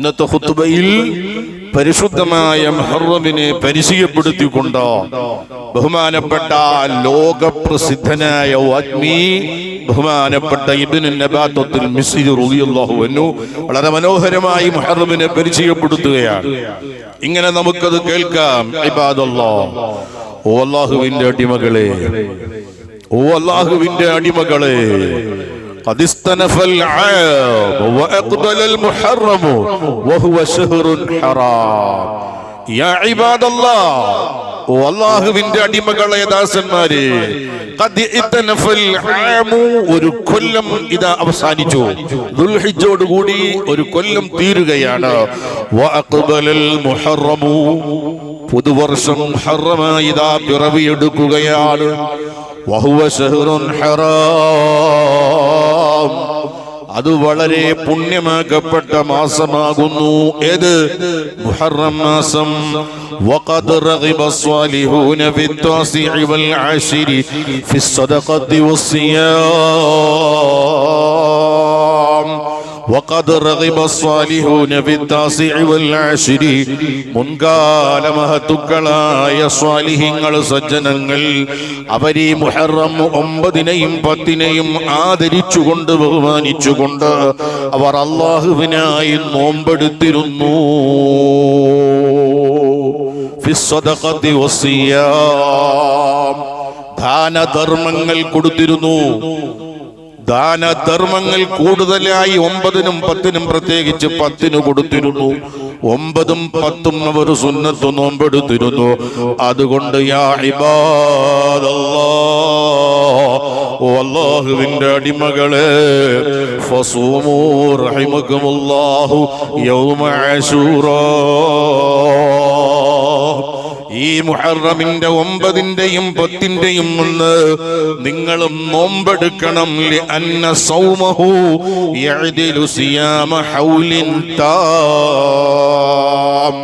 ഇന്നത്തെ ഹുത്തുബയിൽ പരിശുദ്ധമായ മെഹറമിനെ പരിചയപ്പെടുത്തിക്കൊണ്ട്? ബഹുമാനപ്പെട്ട ലോകപ്രസിദ്ധനായ വാഗ്മി ബഹുമാനപ്പെട്ട ഇബ്നു നബാത്തത്തിൽ മിസ്രി റളിയല്ലാഹു അൻഹു വളരെ മനോഹരമായി മെഹറമിനെ പരിചയപ്പെടുത്തുകയാണ്. ഇങ്ങനെ നമുക്കത് കേൾക്കാം. ഓ അല്ലാഹുവിന്റെ അടിമകളെ ഓ അല്ലാഹുവിന്റെ അടിമകളെ قد استنف العام وأقبل المحرم وهو شهر حرام يا عباد الله അള്ളാഹുവിന്റെ അടിമകളെ ദാസന്മാരെ ഖദ് ഇത്തനഫൽ ആമു ഒരു കൊല്ലം ഇതാ അവസാനിച്ചു ദുൽഹിജ്ജോട് കൂടി ഒരു കൊല്ലം തീരുകയാണ് വഅഖ്ബലൽ മുഹറമു പുതുവർഷം ഹറമായി ഇതാ പിറവിയെടുക്കുകയാണ് വഹുവ ഷഹ്റുൻ ഹറാം അത് വളരെ പുണ്യമാക്കപ്പെട്ട മാസമാകുന്നു ഏത് മുഹറം മാസം وقد رغب الصالحون في التاسع والعاشر في الصدقة والصيام وقد رغب الصالحون في التاسع والعاشر മുൻകാല മഹത്തുക്കളായ സ്വാലിഹിങ്ങൾ സജ്ജനങ്ങൾ അവരീ മുഹറം ഒമ്പതിനെയും പത്തിനെയും ആദരിച്ചുകൊണ്ട് ബഹുമാനിച്ചുകൊണ്ട് അവർ അള്ളാഹുവിനായി നോമ്പെടുത്തിരുന്നു ഫിസ്സദഖത്തി വസ്സിയാം ദാനധർമ്മങ്ങൾ കൊടുത്തിരുന്നു ദാനധർമ്മങ്ങൾ കൂടുതലായി ഒമ്പതിനും പത്തിനും പ്രത്യേകിച്ച് പത്തിന് കൊടുത്തിരുന്നു. ഒമ്പതും പത്തും അവർ സുന്നത്ത് നോമ്പെടുത്തിരുന്നു. അതുകൊണ്ട് ഓ അടിമകളെ ഫസൂമോ റഹിമക്കുമുല്ലാഹു യൗമ ഈ മുഹറമിന്റെ ഒമ്പതിന്റെയും പത്തിന്റെയും മുന്ന് നിങ്ങളും നോമ്പെടുക്കണം. സൗമഹു താം.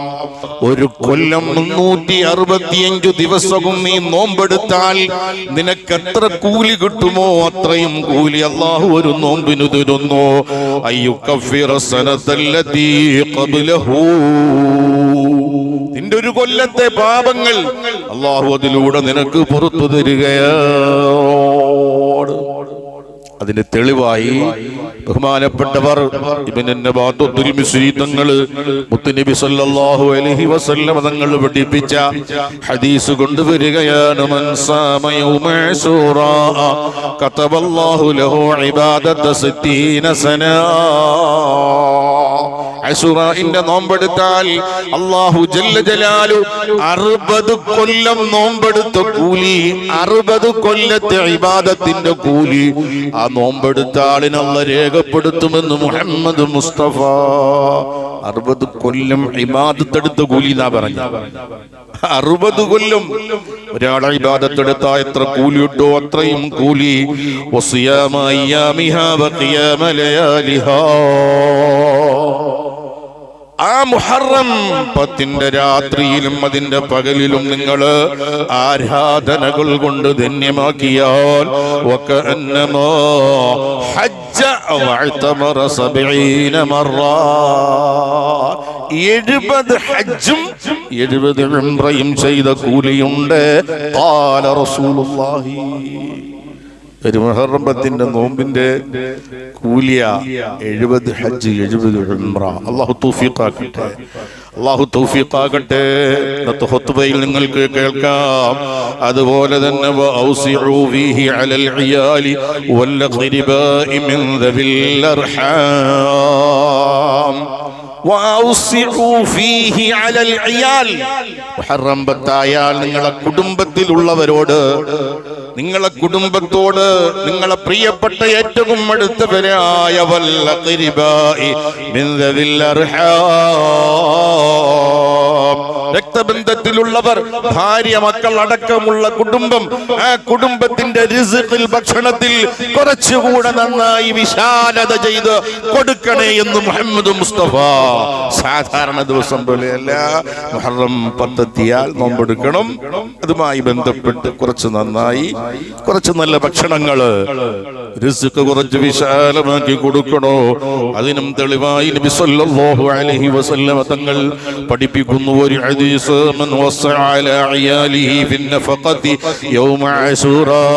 ഒരു കൊല്ലം മുന്നൂറ്റി അറുപത്തിയഞ്ചു ദിവസവും നീ നോമ്പെടുത്താൽ നിനക്ക് എത്ര കൂലി കിട്ടുമോ? അത്രയും കൂലി അള്ളാഹു ഒരു നോമ്പിനു തരുന്നു. അയ്യുക്കഫിറ സനത്തല്ലതീ ഖബ്ലഹു. നിന്റെ ഒരു കൊല്ലത്തെ പാപങ്ങൾ അള്ളാഹു അതിലൂടെ നിനക്ക് പുറത്തു തരികയാണ്. അതിന്റെ തെളിവായി ബഹുമാനപ്പെട്ടവർ തങ്ങൾ മുത്തുനബി സല്ലല്ലാഹു അലൈഹി വസല്ലം തങ്ങൾ പഠിപ്പിച്ച ഹദീസ് കൊണ്ടുവരികയാണ്. കതബല്ലാഹു ലഹു ഇബാദത 60 സനാ. അസുറന്റെ നോമ്പെടുത്താൽ അള്ളാഹു ജല്ല അറുപത് കൊല്ലം നോമ്പെടുത്ത കൂലി അറുപത് കൊല്ലത്തെ ഇബാദത്തിന്റെ കൂലി ആ നോമ്പെടുത്ത രേഖപ്പെടുത്തുമെന്ന് മുഹമ്മദ് മുസ്തഫ. അറുപത് കൊല്ലം ഇബാദത്തെടുത്ത കൂലി എന്നാ പറഞ്ഞ അറുപത് കൊല്ലം ഒരാളെ ഇബാദത്തെടുത്ത എത്ര കൂലി ഇട്ടോ അത്രയും കൂലി. ലയാലിഹാ. ആ മുഹറം പത്തിന്റെ രാത്രിയിലും അതിന്റെ പകലിലും നിങ്ങൾ ആരാധനകൾ കൊണ്ട് ധന്യമാക്കിയാൽ വകഅന്നമാ ഹജ്ജ എഴുപത് ഹജ്ജും എഴുപത് ഉംറയും ചെയ്ത കൂലിയുണ്ട്. ഖാല റസൂലുള്ളാഹി. ഒരു മുഹറം നോമ്പിന്റെ കൂലിയ എഴുപത് ഹജ്ജ് എഴുപത് ഉംറ. അള്ളാഹു തൗഫീഖാക്കട്ടെ. അള്ളാഹു തൗഫീഖാകട്ടെ ഇന്നത്തെ ഹുത്ബയിൽ നിങ്ങൾക്ക് കേൾക്കാം. അതുപോലെ തന്നെ വഔസിഉ ഫീഹി അലൽ ഇയാലി വൽ ഖരിബാഇ മിൻ ദവിൽ അർഹാം. വഔസിഉ ഫീഹി അലൽ ഇയാൽ മുഹറം പത്തായാൽ നിങ്ങളെ കുടുംബത്തിലുള്ളവരോട് നിങ്ങളെ കുടുംബത്തോട് നിങ്ങളെ പ്രിയപ്പെട്ട ഏറ്റവും അടുത്തവരായ വല്ല കരിബായി രക്തബന്ധത്തിലുള്ളവർ ഭാര്യ മക്കൾ അടക്കമുള്ള കുടുംബം ആ കുടുംബത്തിന്റെ റിസ്ഖിൽ ഭക്ഷണത്തിൽ കുറച്ചുകൂടെ നന്നായി വിശാലത ചെയ്ത് കൊടുക്കണേ എന്ന് മുഹമ്മദ് മുസ്തഫ. സാധാരണ ദിവസം പോലെയല്ല മുഹറം പത്തെത്തിയാൽ നോമ്പെടുക്കണം. അതുമായി ബന്ധപ്പെട്ട് കുറച്ച് നന്നായി കുറച്ച് നല്ല ഭക്ഷണങ്ങൾ റിസ്ക് കുറച്ച് വിശാലമാക്കി കൊടുക്കണോ? അതിനും തെളിവായി നബി സല്ലല്ലാഹു അലൈഹി വസല്ലമ തങ്ങൾ പഠിപ്പിക്കുന്നു ഒരു الحديث من وصى على عياله في النفقة يوم عسورا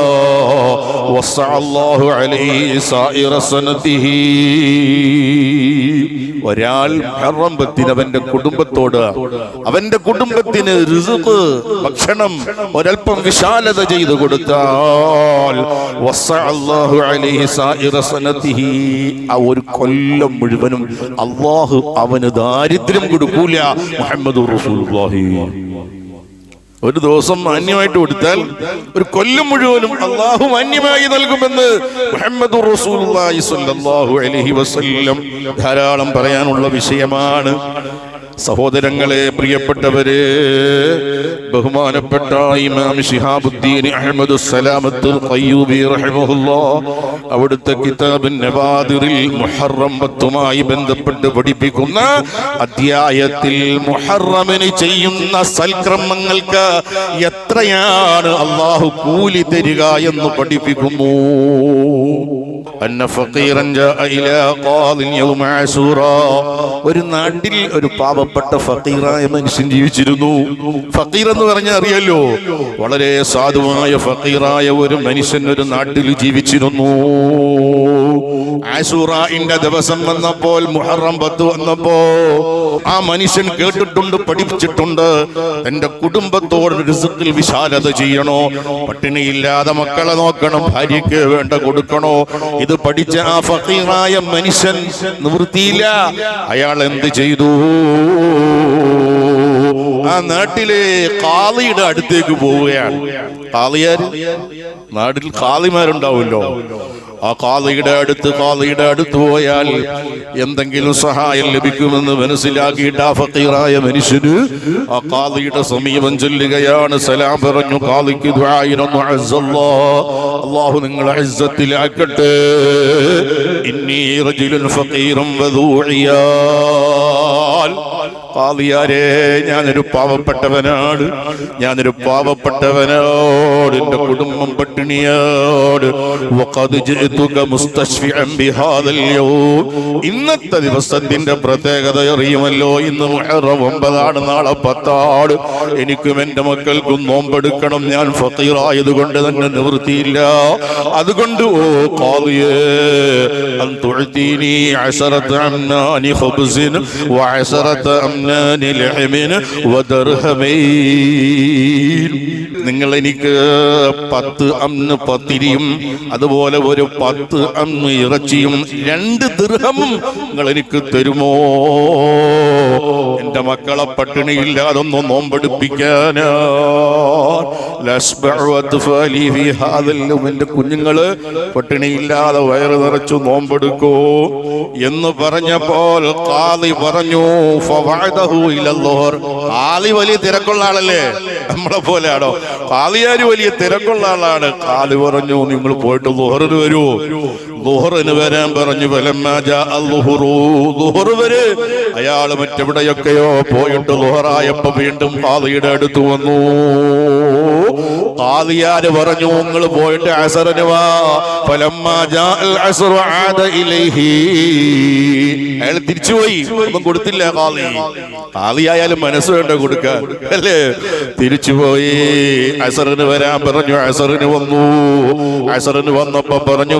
وصى الله عليه سائر سنته. ഒരാൾ മുഹറം പത്തിന് അവന്റെ കുടുംബത്തോട് അവന്റെ കുടുംബത്തിന് റിസ്ക് ഭക്ഷണം ഒരൽപ്പം വിശാലത ചെയ്തു കൊടുത്താൽ ആ ഒരു കൊല്ലം മുഴുവനും അള്ളാഹു അവന് ദാരിദ്ര്യം കൊടുക്കൂല. മുഹമ്മദ് റസൂലുള്ളാഹി. ഒരു ദിവസം മാന്യമായിട്ട് കൊടുത്താൽ ഒരു കൊല്ലം മുഴുവനും അള്ളാഹു മാന്യമായി നൽകുമെന്ന് മുഹമ്മദ് വസല്ലം ധാരാളം പറയാനുള്ള വിഷയമാണ്. സഹോദരങ്ങളെ പ്രിയപ്പെട്ടവരെ ബഹുമാനപ്പെട്ട ഇമാം ഷിഹാബുദ്ദീൻ അഹമ്മദ് റഹിമഹുല്ലാ അവിടുത്തെ കിതാബിൻ നവാദിറിൽ മുഹറം പത്തുമായി ബന്ധപ്പെട്ട് പഠിപ്പിക്കുന്ന അധ്യായത്തിൽ മുഹറമിന് ചെയ്യുന്ന സൽക്രമങ്ങൾക്ക് എത്രയാണ് അള്ളാഹു കൂലി തരിക എന്ന് പഠിപ്പിക്കുന്നു. ഒരു നാട്ടിൽ ഒരു പാവപ്പെട്ട ഫക്കീറായ മനുഷ്യൻ ജീവിച്ചിരുന്നു. ഫക്കീർ എന്ന് പറഞ്ഞാൽ അറിയല്ലോ വളരെ സാധുവായ ഫക്കീറായ ഒരു മനുഷ്യൻ ഒരു നാട്ടിൽ ജീവിച്ചിരുന്നു. ദിവസം വന്നപ്പോൾ മുഹറം പത്ത് വന്നപ്പോ ആ മനുഷ്യൻ കേട്ടിട്ടുണ്ട് പഠിപ്പിച്ചിട്ടുണ്ട്. എന്റെ കുടുംബത്തോട് റിസുക്കിൽ വിശാലത ചെയ്യണോ പട്ടിണിയില്ലാതെ മക്കളെ നോക്കണം ഭാര്യയ്ക്ക് വേണ്ട കൊടുക്കണോ? ഇത് പഠിച്ച ആ ഫക്കീറായ മനുഷ്യൻ നിവൃത്തിയില്ല. അയാൾ എന്ത് ചെയ്തു? ആ നാട്ടിലെ കാളിയുടെ അടുത്തേക്ക് പോവുകയാണ്. കാളിയാര്? നാട്ടിൽ കാളിമാരുണ്ടാവുമല്ലോ. ആ കാളിയുടെ അടുത്ത് കാളിയുടെ അടുത്ത് പോയാൽ എന്തെങ്കിലും സഹായം ലഭിക്കുമെന്ന് മനസ്സിലാക്കിയിട്ട് ആ ഫക്കീറായ മനുഷ്യന് ആ കാളിയുടെ സമീപം ചൊല്ലുകയാണ്. സലാം പറഞ്ഞു കാളിക്ക്. അള്ളാഹു നിങ്ങളെ ഇസ്സത്തിലാക്കട്ടെ ഇന്നീ ഫഖീറും വദൂഇയാൽ കാളിയാരെ ഞാനൊരു പാവപ്പെട്ടവനാണ്. ഞാനൊരു പാവപ്പെട്ടവനോട് എന്റെ കുടുംബം പട്ടിണിയോട്. ഇന്നത്തെ ദിവസത്തിന്റെ പ്രത്യേകത അറിയുമല്ലോ ഇന്ന് ഒമ്പതാണ് നാളെ പത്താണ്. എനിക്കും എന്റെ മക്കൾക്കും നോമ്പെടുക്കണം ഞാൻ ഫക്കീറായത് കൊണ്ട് തന്നെ നിവൃത്തിയില്ല. അതുകൊണ്ട് ഓ വദർഹമൈൻ നിങ്ങൾ എനിക്ക് പത്ത് അന്ന് പത്തിരിയും അതുപോലെ ഒരു പത്ത് അന്ന് ഇറച്ചിയും രണ്ട് ദൃഹമും നിങ്ങൾ എനിക്ക് തരുമോ? എന്റെ മക്കളെ പട്ടിണിയില്ലാതൊന്നും നോമ്പെടുപ്പിക്കാനാ. എന്റെ കുഞ്ഞുങ്ങൾ പട്ടിണിയില്ലാതെ വയറ് നിറച്ചു നോമ്പെടുക്കൂ എന്ന് പറഞ്ഞപ്പോൾ കാളി പറഞ്ഞു വലിയ തിരക്കുള്ള ആളല്ലേ? നമ്മളെ പോലെയാണോ? കാളിയാര് വലിയ തിരക്കുള്ള ആളാണ്. കാൽ പറഞ്ഞു നിങ്ങൾ പോയിട്ട് ലുഹറിന് വരൂ. ലുഹറിന് വരാൻ പറഞ്ഞു വരെ. അയാൾ മറ്റെവിടെയൊക്കെയോ പോയിട്ട് ലുഹറായപ്പോ വീണ്ടും പാതയുടെ അടുത്ത് വന്നു. കാളിയാര് പറഞ്ഞു നിങ്ങൾ പോയിട്ട് അസറിന് വാ. അയാൾ തിരിച്ചുപോയി. ഒന്നും കൊടുത്തില്ല കാളി കാളിയായാലും മനസ്സ് വേണ്ട കൊടുക്കാൻ. അല്ലേ? തിരിച്ചുപോയി. അസറിന് വരാൻ പറഞ്ഞു അസറിന് വന്നു. അസറിന് വന്നപ്പോ പറഞ്ഞു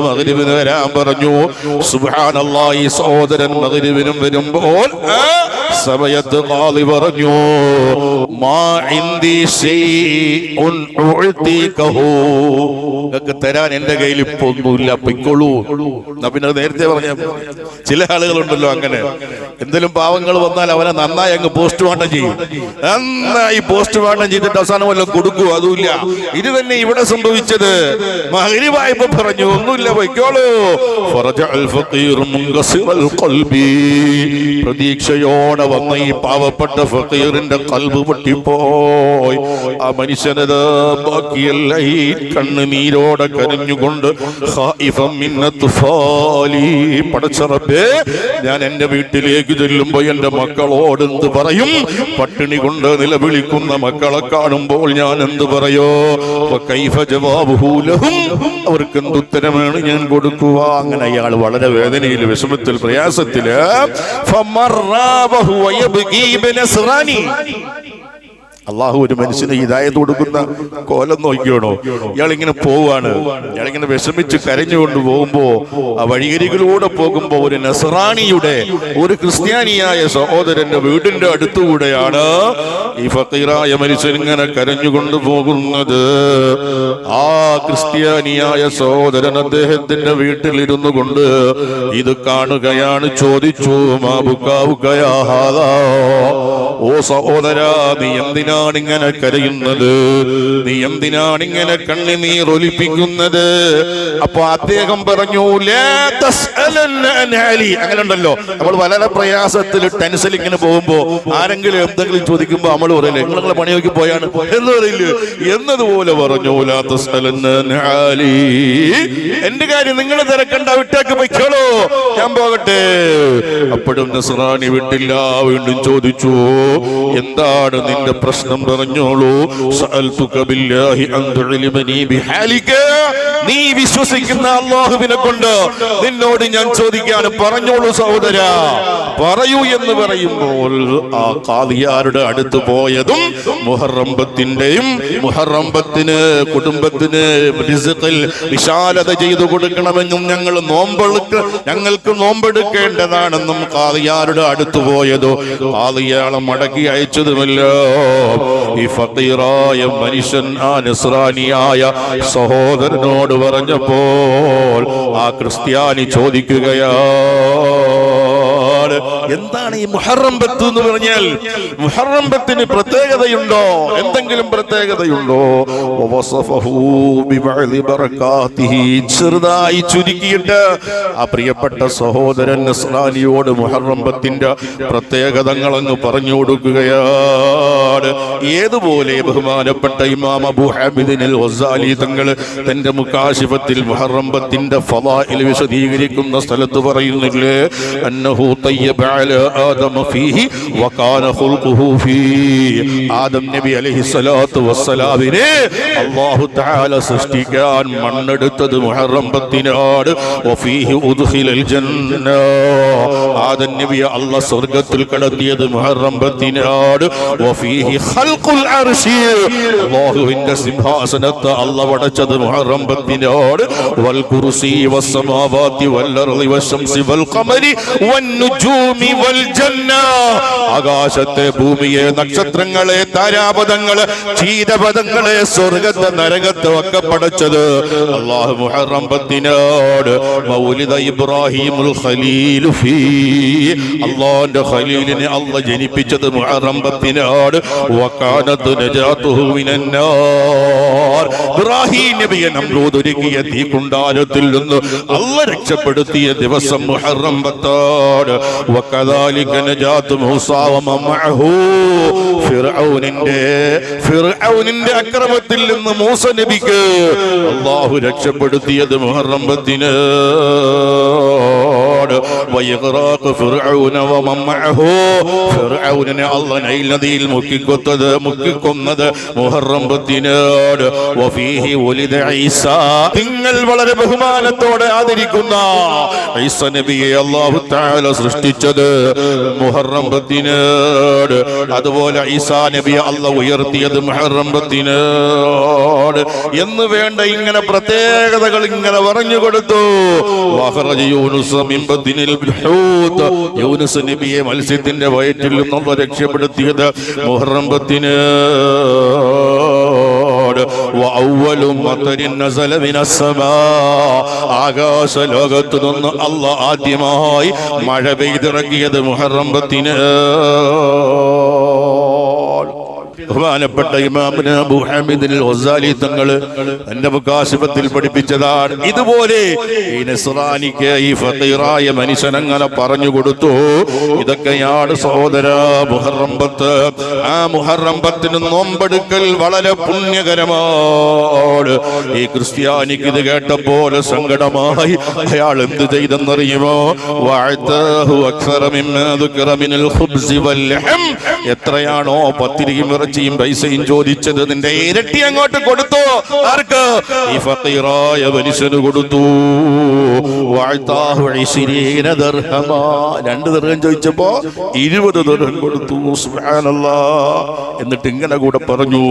മഗ്രിബിന് വരാൻ പറഞ്ഞു. സുബ്ഹാനല്ലാഹി സഹോദരൻ മഗ്രിബിനും വരുമ്പോൾ സമയത്ത് കാളി പറഞ്ഞു മാ ഉഅ്തികഹു തരാൻ എന്റെ കയ്യിൽ ഇപ്പൊ ഒന്നുമില്ല പൊയ്ക്കോളൂ. എന്നാ പിന്നെ നേരത്തെ പറഞ്ഞ ചില ആളുകളുണ്ടല്ലോ അങ്ങനെ. എന്തെങ്കിലും പാവങ്ങൾ വന്നാൽ അവനെ നന്നായി അങ്ങ് പോസ്റ്റ് പോസ്റ്റ്മോർട്ടം ചെയ്യും. നന്നായി പോസ്റ്റ് പോസ്റ്റ്മോർട്ടം ചെയ്തിട്ട് അവസാനം വല്ല കൊടുക്കൂ അതുമില്ല. ഇത് തന്നെ ഇവിടെ സംഭവിച്ചത്. മകരിവായ്പ പറഞ്ഞു ഒന്നുമില്ല പൊയ്ക്കോളൂ. പ്രതീക്ഷയോടെ വന്ന ഈ പാവപ്പെട്ട ഫഖീറിന്റെ കൽബ് പൊട്ടിപ്പോയി ആ മനുഷ്യനത് ബാക്കിയല്ല ഈ കണ്ണുനീരോടെ കരഞ്ഞുകൊണ്ട് പടച്ചറപ്പേ ഞാൻ എന്റെ വീട്ടിലേക്ക് ചെല്ലുമ്പോ എന്റെ മക്കളോട് എന്ത് പറയും? പട്ടിണി കൊണ്ട് നിലവിളിക്കുന്ന മക്കളെ കാണുമ്പോൾ ഞാൻ എന്ത് പറയോ? കൈഫ അവർക്ക് എന്ത് ഉത്തരമാണ് ഞാൻ കൊടുക്കുക? അങ്ങനെ അയാൾ വളരെ വേദനയിൽ വിഷമത്തിൽ പ്രയാസത്തിൽ. അള്ളാഹു ഒരു മനുഷ്യന് ഇതായത് കൊടുക്കുന്ന കോലം നോക്കിയാണോ? ഇയാളിങ്ങനെ പോവാണ്. ഇയാളിങ്ങനെ വിഷമിച്ച് കരഞ്ഞുകൊണ്ട് പോകുമ്പോ ആ വഴിയരികിലൂടെ പോകുമ്പോ ഒരു നസറാണിയുടെ ഒരു ക്രിസ്ത്യാനിയായ സഹോദരന്റെ വീടിന്റെ അടുത്തുകൂടെയാണ് ഈ ഫക്കീറായ മനുഷ്യൻ ഇങ്ങനെ കരഞ്ഞുകൊണ്ട് പോകുന്നത്. ആ ക്രിസ്ത്യാനിയായ സഹോദരൻ അദ്ദേഹത്തിന്റെ വീട്ടിലിരുന്നു കൊണ്ട് ഇത് കാണുകയാണ് ചോദിച്ചു മാബുക്കാവുകയാ ഓ സഹോദര നീ എന്തിനാണ് ഇങ്ങനെ കരയുന്നത്? നീ എന്തിനാണ് ഇങ്ങനെ കണ്ണിനീർ ഒലിപ്പിക്കുന്നത്? അപ്പൊ അദ്ദേഹം പറഞ്ഞു "ലാ തസ്അലന്ന അൻ അങ്ങനെ ഉണ്ടല്ലോ നമ്മൾ വളരെ പ്രയാസത്തിൽ ടെൻഷൻ ഇങ്ങനെ പോകുമ്പോ ആരെങ്കിലും എന്തെങ്കിലും ചോദിക്കുമ്പോ നമ്മൾ പറയില്ലേ നിങ്ങളെ പണി നോക്കി പോയാണ്? എന്ന് പറയില്ലേ. എന്നതുപോലെ പറഞ്ഞു "ലാ തസ്അലന്ന അൻ എന്റെ കാര്യം നിങ്ങൾ തിരക്കണ്ട വിട്ടേക്ക് പൊയ്ക്കോളൂ. ഞാൻ പോകട്ടെ. അപ്പോഴും നസ്രാണി വിട്ടില്ല വീണ്ടും ചോദിച്ചു എന്താണ് നിന്റെ പ്രശ്നം? പറഞ്ഞോളൂ സഅൽതുക ബില്ലാഹി അൻ തുഅലിമനി ബിഹാലിക നീ വിശ്വസിക്കുന്ന അള്ളാഹുവിനെ കൊണ്ട് നിന്നോട് ഞാൻ ചോദിക്കാൻ പറഞ്ഞോളൂ സഹോദര. പറയൂ എന്ന് പറയുമ്പോൾ ആ കാളിയാരുടെ അടുത്ത് പോയതും മുഹറംബത്തിന്റെയും മുഹറംബത്തിന് കുടുംബത്തിന് വിശാലത ചെയ്തു കൊടുക്കണമെന്നും ഞങ്ങൾ നോമ്പെടുക്ക ഞങ്ങൾക്ക് നോമ്പെടുക്കേണ്ടതാണെന്നും കാളിയാരുടെ അടുത്ത് പോയതോ കാളിയാളെ മടക്കി അയച്ചതുമല്ലോ. ഈ ഫീറായ മനുഷ്യൻ ആ നിസ്രാനിയായ സഹോദരനോട് പറഞ്ഞപ്പോൾ ആ ക്രിസ്ത്യാനി ചോദിക്കുകയാണ് എന്താണ് ഈ മുഹറം ബത്ത് എന്ന് പറഞ്ഞാൽ? മുഹറം ബത്തിന് പ്രത്യേകതയുണ്ടോ? എന്തെങ്കിലും പ്രത്യേകതയുണ്ടോ. ചെറുതായി ചുരുക്കിയിട്ട് ആ പ്രിയപ്പെട്ട സഹോദരൻ നസ്രാനിയോട് മുഹറംബത്തിന്റെ പ്രത്യേകതകൾ അങ്ങ് പറഞ്ഞു കൊടുക്കുകയാണ്. ഏതുപോലെ ബഹുമാനപ്പെട്ട ഇമാം അബൂ ഹാമിദിൻ അൽ ഗസാലി തങ്ങൾ തന്റെ മുക്കാശിഫത്തിൽ മുഹറംബത്തിന്റെ ഫലായിൽ വിശദീകരിക്കുന്ന സ്ഥലത്ത് പറയുന്നില്ലേ? അലാ ആദമ ഫീഹി വകാന ഖുൽഖുഹു ഫീ. ആദം നബി അലൈഹി സ്വലാത്തു വസ്സലാമിനെ അല്ലാഹു തആല സൃഷ്ടിക്കാൻ മണ്ണെടുത്തത് മുഹറംബത്തിനാണ് വഫീഹി ഉദ്ഖിലൽ ജന്ന. ആദം നബിയെ അല്ലാഹ് സ്വർഗത്തിൽ കടത്തിയത് മുഹറംബത്തിനാണ് വഫീഹി ഖൽഖുൽ അർശി. അല്ലാഹുവിന്റെ സിംഹാസനത്തെ അല്ലാഹ് വടച്ചത് മുഹറംബത്തിനാണ് വൽ കുർസി വസ്സമാവാതി വൽ അർളി വശംസി വൽ ഖമരി വൻ നുജൂമി ആകാശത്തെ ഭൂമിയെ നക്ഷത്രങ്ങളെ താരാപഥങ്ങൾ ചീതപഥങ്ങളെ സ്വർഗത്തെ നരകത്തെ ഒക്കെ പടച്ചത് അള്ളാഹു മുഹറം പത്തിനോട്. മൗലിദ ഇബ്രാഹിമുൽ ഖലീലിനെ ജനിപ്പിച്ചത് മുഹറം പത്തിനോട്. വകാനത്ത് നജാതുഹു മിനന്നാർ ഇബ്രാഹിം നബിയെ ഒരുക്കിയ നിന്ന് അല്ല രക്ഷപ്പെടുത്തിയ ദിവസം മുഹറം പത്തോട്. ഫിർഔനിന്റെ അക്രമത്തിൽ നിന്ന് മൂസ നബിക്ക് അള്ളാഹു രക്ഷപ്പെടുത്തിയത് മുഹറം പത്തിന്. വയഗ്റാഖ് ഫിർഔന വ മഅഹു. ഫിർഔനിനെ അല്ലാഹ് നൈൽ നദിയിൽ മുക്കിക്കൊത്തത് മുക്കിക്കൊന്നത് മുഹറം വ വഫീഹി ഉലിദ ഈസ. നിങ്ങൾ വളരെ ബഹുമാനത്തോടെ ആദരിക്കുന്ന ഈസ നബിയെ അല്ലാഹു തആല സൃഷ്ടിച്ചത് മുഹറം പത്തിനോട് അതുപോലെ ഈസാ നബിയെ അല്ല ഉയർത്തിയത് മുഹറം പത്തിനോട് എന്ന് വേണ്ട ഇങ്ങനെ പ്രത്യേകതകൾ ഇങ്ങനെ പറഞ്ഞു കൊടുത്തു. യൂനുസ് നബിയെ മത്സ്യത്തിന്റെ വയറ്റിൽ നിന്നുള്ള രക്ഷപ്പെടുത്തിയത് മുഹറം പത്തിനോട് ആകാശ ലോകത്തു നിന്ന് അല്ല ആദ്യമായി മഴ പെയ്തിറങ്ങിയത് മുഹറം പത്തിന്. ബഹുമാനപ്പെട്ട ഇമാമിന് അബൂ ഹാമിദിൻ ഗസാലി തങ്ങൾ എന്റെ പഠിപ്പിച്ചതാണ്. ഇതുപോലെ ഈ നസ്രാനിക്ക് ഈ ഫക്കീറായ മനുഷ്യൻ അങ്ങനെ പറഞ്ഞു കൊടുത്തു. ഇതൊക്കെയാണ് സഹോദര മുഹറം പത്ത്. ആ മുഹറം പത്തിന് നോമ്പെടുക്കൽ വളരെ പുണ്യകരമാണ്. ഈ ക്രിസ്ത്യാനിക്ക് ഇത് കേട്ടപ്പോൾ സങ്കടമായി. അയാൾ എന്ത് ചെയ്തെന്നറിയുമോ? വാഴ്ത്താഹു മിമ്മാ ദുക്കിറ മിനൽ ഇറച്ചിയും പൈസയും ചോദിച്ചത് നിന്റെ ഇരട്ടി അങ്ങോട്ട് കൊടുത്തു. ആർക്ക്? ഈ ഫക്കീറായ മനുഷ്യന് കൊടുത്തു. രണ്ട് ദർഹം ചോദിച്ചപ്പോ ഇരുപത് ദർഹം കൊടുത്തു. എന്നിട്ട് ഇങ്ങനെ കൂടെ പറഞ്ഞു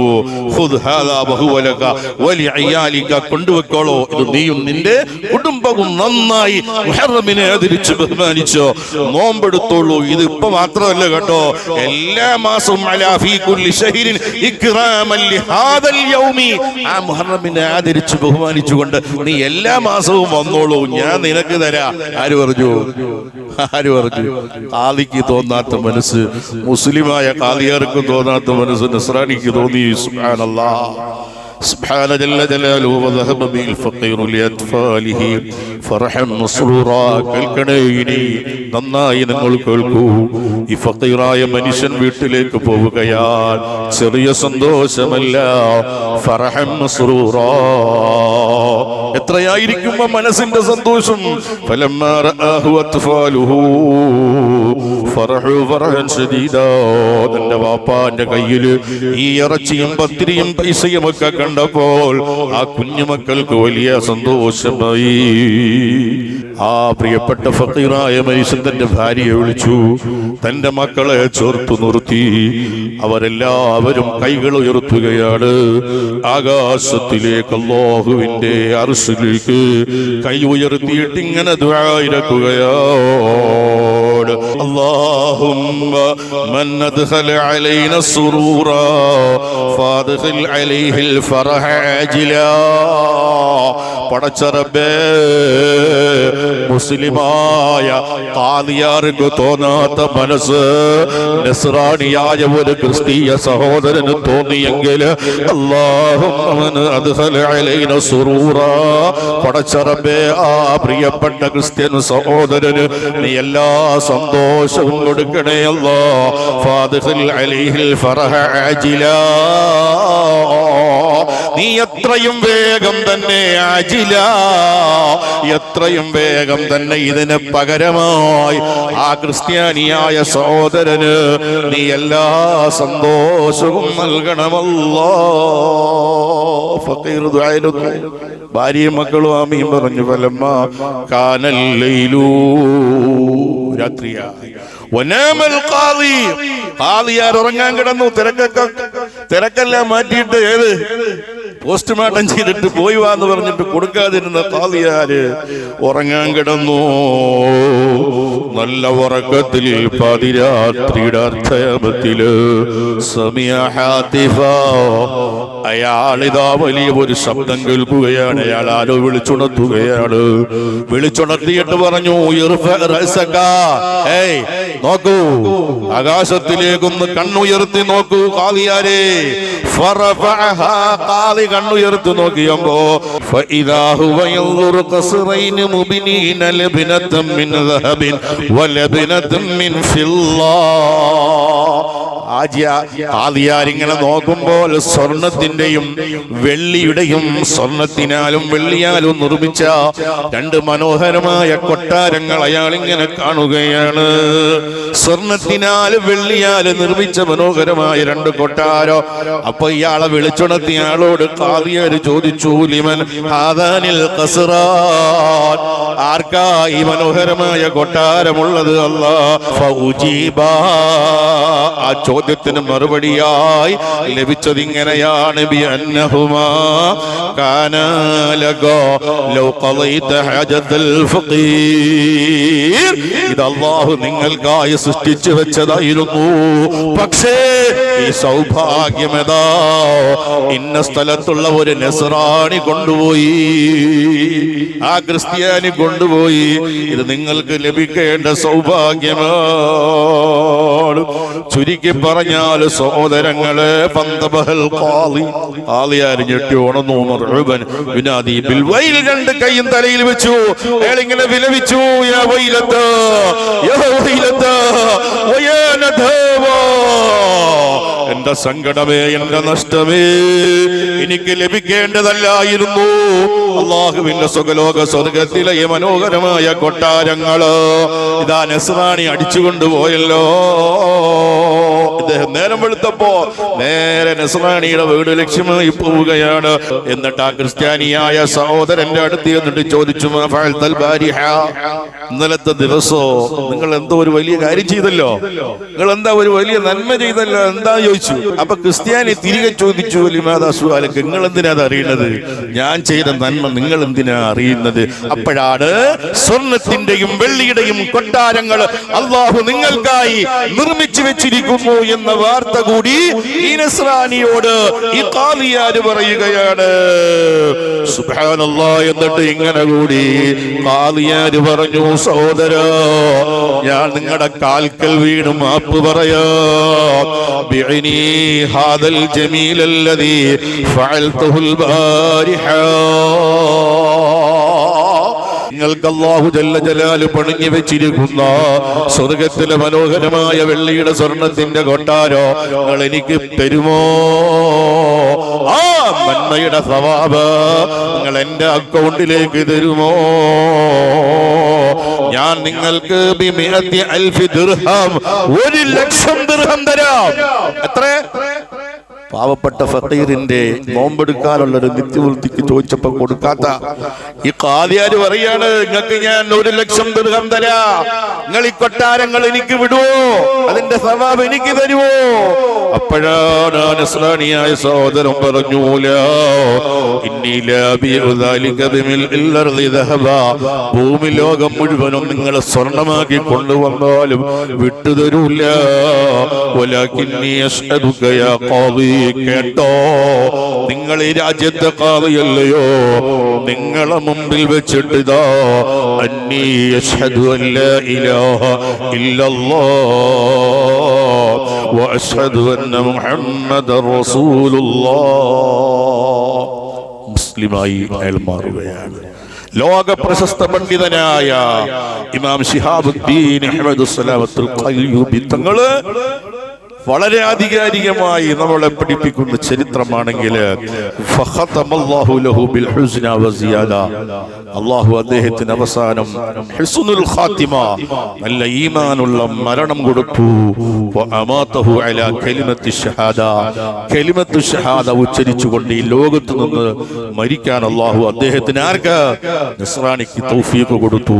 കൊണ്ടുവെക്കോളോ. ഇത് നീയും നിന്റെ കുടുംബവും നന്നായി മുഹറമിനെ ആദരിച്ച് ബഹുമാനിച്ചോ. നോമ്പെടുത്തോളൂ. ഇത് ഇപ്പൊ മാത്രമല്ല കേട്ടോ. എല്ലാ മാസവും ആ മുഹറമിനെ ആദരിച്ച് ബഹുമാനിച്ചുകൊണ്ട് നീ എല്ലാ മാസവും വന്നോളൂ. ഞാൻ നിനക്ക് തരാ. ആര് പറഞ്ഞു? ആര് പറഞ്ഞു? കാലിക്ക് തോന്നാത്ത മനസ്സ് മുസ്ലിമായ കാലിയാർക്ക് തോന്നാത്ത മനസ്സ് നസ്രാനിക്ക് തോന്നി. സുബ്ഹാനല്ലാഹ് سبحان جل جلاله وذهب به الفقير لأطفاله فرحا مسرورا കേൾക്കണേനി നന്നായി നിങ്ങൾ കേൾക്കൂ ഈ ഫക്കീറായ മനുഷ്യൻ വീട്ടിലേക്ക് പോവുകയാൽ ചെറിയ സന്തോഷമല്ല ഫറഹം മസ്റൂറാ എത്രയായിരിക്കും ആ മനസ്സിന്റെ സന്തോഷം ഫലമ്മാ റആഹു അത്ഫാലുഹു ഫറഹു ഫറഹൻ ശദീദാ തന്റെ വാപ്പാന്റെ കയ്യില് ഈ ഇറച്ചിയും പത്തിരിയും പൈസയും ഒക്കെ കണ്ടപ്പോൾ ആ കുഞ്ഞുമക്കൾക്ക് വലിയ സന്തോഷമായി. ആ പ്രിയപ്പെട്ട ഫക്കീറായ മനുഷ്യൻ തന്റെ ഭാര്യയെ വിളിച്ചു. തന്റെ മക്കളെ ചേർത്തു നിർത്തി. അവരെല്ലാവരും കൈകൾ ഉയർത്തുകയാണ്. ആകാശത്തിലേക്ക് അള്ളാഹുവിന്റെ അർസിലേക്ക് കൈ ഉയർത്തിയിട്ട് ഇങ്ങനെ ദ്വായിരക്കുകയാണ് اللهم من أدخل علينا السرور فادخل عليه الفرح عاجلا പടച്ചറബേ മുസ്ലിമായ കാലിയാർക്ക് തോന്നാത്ത മനസ്സ് നസ്രാണിയായ ഒരു ക്രിസ്തീയ സഹോദരന് തോന്നിയെങ്കിൽ പടച്ചറബേ ആ പ്രിയപ്പെട്ട ക്രിസ്ത്യൻ സഹോദരന് നീ എല്ലാ സന്തോഷവും കൊടുക്കണേ അല്ലോ. ഫാദിഖിൽ അലൈഹിൽ ഫറഹ ആജിലാ നീ എത്രയും വേഗം തന്നെ അജില. എത്രയും വേഗം തന്നെ ഇതിന് പകരമായി. ആ ക്രിസ്ത്യാനിയായ സഹോദരന് നീ എല്ലാ സന്തോഷവും നൽകണമല്ലോ. ഫക്കീർ ഭാര്യയും മക്കളും ആമീൻ പറഞ്ഞു ഫലമ്മ കാനൽ ലൈലൂ രാത്രിയാ. വനാമൽ ഖാദി. ഖാദിയാർ ഉറങ്ങാൻ കിടന്നു. തിരക്കൊക്കെ തിരക്കെല്ലാം മാറ്റിയിട്ട് ഏത്? പോസ്റ്റ്മോർട്ടം ചെയ്തിട്ട് പോയി വാന്ന് പറഞ്ഞിട്ട് കൊടുക്കാതിരുന്ന ഖാദിയാര് ഉറങ്ങാൻ കിടന്നു. നല്ല ഉറക്കത്തിൽ പതിരാത്രിയുടെ അർത്ഥയത്തിൽ സമിയ ഹാത്തിഫ അയാളിതാ വലിയ ഒരു ശബ്ദം കേൾക്കുകയാണ്. അയാൾ ആരോ വിളിച്ചുണർത്തുകയാണ്. വിളിച്ചുണർത്തിയിട്ട് പറഞ്ഞു നോക്കൂ ആകാശത്തിലേക്കൊന്ന് കണ്ണുയർത്തി നോക്കൂ കാളിയാരെ ഇങ്ങനെ നോക്കുമ്പോൾ നോക്കുമ്പോൾ സ്വർണത്തിന്റെയും വെള്ളിയുടെയും സ്വർണത്തിനാലും വെള്ളിയാലും നിർമ്മിച്ച രണ്ട് മനോഹരമായ കൊട്ടാരങ്ങൾ അയാൾ ഇങ്ങനെ കാണുകയാണ്. സ്വർണത്തിനാൽ വെള്ളിയാലും നിർമ്മിച്ച മനോഹരമായ രണ്ട് കൊട്ടാരോ. അപ്പൊ ഇയാളെ വിളിച്ചുണർത്തി ആളോട് കാവിയാര് ചോദിച്ചു ലിമൻ ഹാദാനിൽ ആർക്കാ ഈ മനോഹരമായ കൊട്ടാരമുള്ളത് അല്ല? ആ ചോദ്യത്തിന് മറുപടിയായി ലഭിച്ചത് ഇങ്ങനെയാണ്. ബി അന്നഹുമാ കാനാലകോ ലൗ ഖളൈത ഹജതൽ ഫഖീർ ഇത് അല്ലാഹു നിങ്ങൾക്കായി സൃഷ്ടിച്ചു വെച്ചതായിരുന്നു. പക്ഷേ ഈ സൗഭാഗ്യമേതാ ഇന്ന സ്ഥലത്തുള്ള ഒരു നസ്രാണി കൊണ്ടുപോയി. ആ ക്രിസ്ത്യാനി കൊണ്ടുപോയി. ഇത് നിങ്ങൾക്ക് ലഭിക്കേണ്ട സൗഭാഗ്യമാണ്. ചുരുക്കി പറഞ്ഞാൽ സഹോദരങ്ങളെ പന്തബഹൽ ഖാളി ഖാളിയാര് ഞെട്ടി ഉണന്നു മർഉബൻ വിനാദി ബിൽ വൈൽ രണ്ട് കൈയും തലയിൽ വെച്ചു. അയാൾ ഇങ്ങനെ വിലപിച്ചു. യാ വൈലത്ത് യാ വൈലത്ത വയാ നദാവാ. എന്റെ സങ്കടമേ എന്റെ നഷ്ടമേ എനിക്ക് ലഭിക്കേണ്ടതല്ലായിരുന്നു. അള്ളാഹുവിന്റെ സുഖലോക സ്വർഗത്തിലെ മനോഹരമായ കൊട്ടാരങ്ങൾ ഇതാ നസ്രാണി അടിച്ചുകൊണ്ടുപോയല്ലോ. നേരം വെളുത്തപ്പോ നേരെ നസ്രാണിയുടെ വീട് ലക്ഷ്യമായി പോവുകയാണ്. എന്നിട്ട് ആ ക്രിസ്ത്യാനിയായ സഹോദരന്റെ അടുത്ത് എന്നിട്ട് ചോദിച്ചു? ഇന്നലത്തെ ദിവസോ നിങ്ങൾ എന്തോ ഒരു വലിയ കാര്യം ചെയ്തല്ലോ? നിങ്ങൾ എന്താ ഒരു വലിയ നന്മ ചെയ്തല്ലോ? എന്താ ചോദിച്ചു അപ്പൊ ക്രിസ്ത്യാനി തിരികെ ചോദിച്ചു ലിമാദാസുവാലക്ക് നിങ്ങൾ എന്തിനാ അത് അറിയുന്നത്? ഞാൻ ചെയ്ത നന്മ നിങ്ങൾ എന്തിനാ അറിയുന്നത്? അപ്പോഴാണ് സ്വർണത്തിന്റെയും വെള്ളിയുടെയും കൊട്ടാരങ്ങൾ അള്ളാഹു നിങ്ങൾക്കായി നിർമ്മിച്ചു വെച്ചിരിക്കുന്നു എന്ന വാർത്ത കൂടി ഈ നസ്രാനിയോട് ഈ പറയുകയാണ്. സുബ്ഹാനല്ലാ എന്നിട്ട് ഇങ്ങനെ കൂടി കാലിയാര് പറഞ്ഞു സഹോദര ഞാൻ നിങ്ങളുടെ കാൽക്കൽ വീണ് മാപ്പ് പറയാ. ബിഇനി ഹാദൽ ജമീൽ അല്ലദീ ഫഅൽതുഹുൽ ബാരിഹ നിങ്ങൾക്ക് അള്ളാഹു ജല്ല ജലാൽ പണിഞ്ഞു വെച്ചിരിക്കുന്ന സ്വർഗത്തിലെ മനോഹരമായ വെള്ളിയുടെ സ്വർണത്തിന്റെ കൊട്ടാരോ നിങ്ങൾ എനിക്ക് തരുമോ? ആ നന്മയുടെ സവാബ് നിങ്ങൾ എന്റെ അക്കൗണ്ടിലേക്ക് തരുമോ? ഞാൻ നിങ്ങൾക്ക് ഒരു ലക്ഷം ദിർഹം തരാം. എത്ര പാവപ്പെട്ട ഫക്കീറിന്റെ നോമ്പെടുക്കാനുള്ള ഒരു നിത്യവൃത്തിക്ക് ചോദിച്ചപ്പോ കൊടുക്കാത്ത ഈ കാതിയാര് പറയാണ് നിങ്ങൾക്ക് ഞാൻ ഒരു ലക്ഷം ദീർഘം തരാ. നിങ്ങൾ ഈ കൊട്ടാരങ്ങൾ എനിക്ക് വിടുവോ? അതിന്റെ സ്വഭാവം എനിക്ക് തരുവോ? അപ്പോഴാണ് നസ്രാണിയായ സഹോദരൻ പറഞ്ഞു "ലാ, ഇന്നി ലാ അബീഉ ദാലിക ബിമിൽഇൽ അർളി ഭൂമി ലോകം മുഴുവനും നിങ്ങൾ സ്വർണമാക്കി കൊണ്ടുവന്നാലും വിട്ടുതരൂല. ഒലാക്കിന്നിയ ഖാദി. കേട്ടോ? നിങ്ങൾ ഈ രാജ്യത്തെ കാവയല്ലയോ നിങ്ങളെ മുമ്പിൽ വെച്ചിട്ട് ഇതാ. മുസ്ലിമായി അയാൾ മാറുകയാണ്. ലോക പ്രശസ്ത പണ്ഡിതനായ ഇമാം ഷിഹാബുദ്ദീൻ അഹമ്മദ് തങ്ങൾ വളരെ ആധികാരികമായി നമ്മളെ പഠിപ്പിക്കുന്ന ചരിത്രമാണെങ്കിൽ. അള്ളാഹു അദ്ദേഹത്തിന് അവസാനം നല്ല ഈമാനുള്ള മരണം കൊടുത്തു. ഉച്ചരിച്ചുകൊണ്ട് ഈ ലോകത്ത് നിന്ന് മരിക്കാൻ അള്ളാഹു അദ്ദേഹത്തിന് ആർക്ക്? നിസ്രാണിക്ക് തൗഫീഖ് കൊടുത്തു.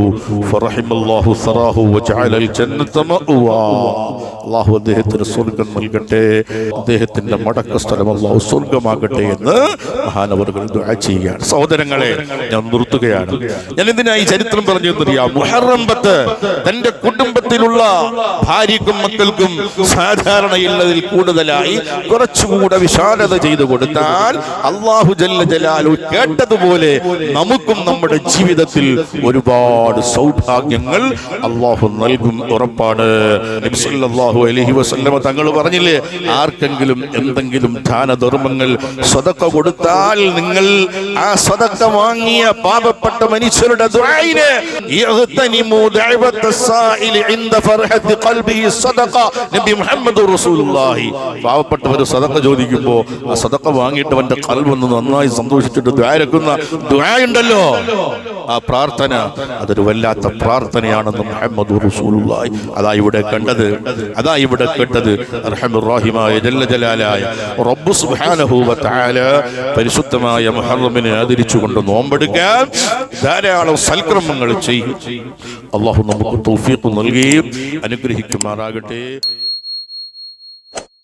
വജഅലൽ ജന്നത അള്ളാഹു അദ്ദേഹത്തിന് സ്വർഗം നൽകട്ടെ. അദ്ദേഹത്തിന്റെ മടക്ക സ്ഥലം അള്ളാഹു സ്വർഗമാകട്ടെ എന്ന് മഹാനവറുകൾ ചെയ്യുകയാണ്. സഹോദരങ്ങളെ ഞാൻ നിർത്തുകയാണ്. ഞാൻ എന്തിനാ ഈ ചരിത്രം പറഞ്ഞു എന്നറിയാം മുഹറം തന്റെ കുടുംബത്തിലുള്ള ഭാര്യക്കും മക്കൾക്കും സാധാരണയുള്ളതിൽ കൂടുതലായി കുറച്ചുകൂടെ വിശാലത ചെയ്തു കൊടുത്താൽ അള്ളാഹു ജല്ല ജലാലു കേട്ടതുപോലെ നമുക്കും നമ്മുടെ ജീവിതത്തിൽ ഒരുപാട് സൗഭാഗ്യങ്ങൾ അള്ളാഹു നൽകും ഉറപ്പാണ്. അലൈഹി വസല്ലമ തങ്ങൾ പറഞ്ഞില്ലേ? ആർക്കെങ്കിലും എന്തെങ്കിലും ദാനധർമ്മങ്ങൾ സ്വതക്ക കൊടുത്താൽ നിങ്ങൾ ആ സ്വതക്ക വാങ്ങിയ പാപപ്പെട്ട മനുഷ്യരുടെ പാവപ്പെട്ടവർ സദക്ക ചോദിക്കുമ്പോൾ ആ സദക്ക വാങ്ങിയിട്ട് അവന്റെ കൽവൊന്ന് നന്നായി സന്തോഷിച്ചിട്ട് ദ്വാരക്കുന്ന ദ്വായുണ്ടല്ലോ ആ പ്രാർത്ഥന അതൊരു വല്ലാത്ത പ്രാർത്ഥനയാണെന്ന് മുഹമ്മദ് റസൂലുള്ളാഹി. അതാ ഇവിടെ കണ്ടത്. അതാ ഇവിടെ കേട്ടത്. അർഹമുറാഹിമായ ജല്ല ജലാലായ റബ്ബ് തആല പരിശുദ്ധമായ മുഹറമിനെ ആദരിച്ചുകൊണ്ട് നോമ്പെടുക്കാൻ ധാരാളം സൽക്രമങ്ങൾ ചെയ്യും. അള്ളാഹു നമുക്ക് തൗഫീഖ് നൽകുകയും അനുഗ്രഹിക്കുമാറാകട്ടെ.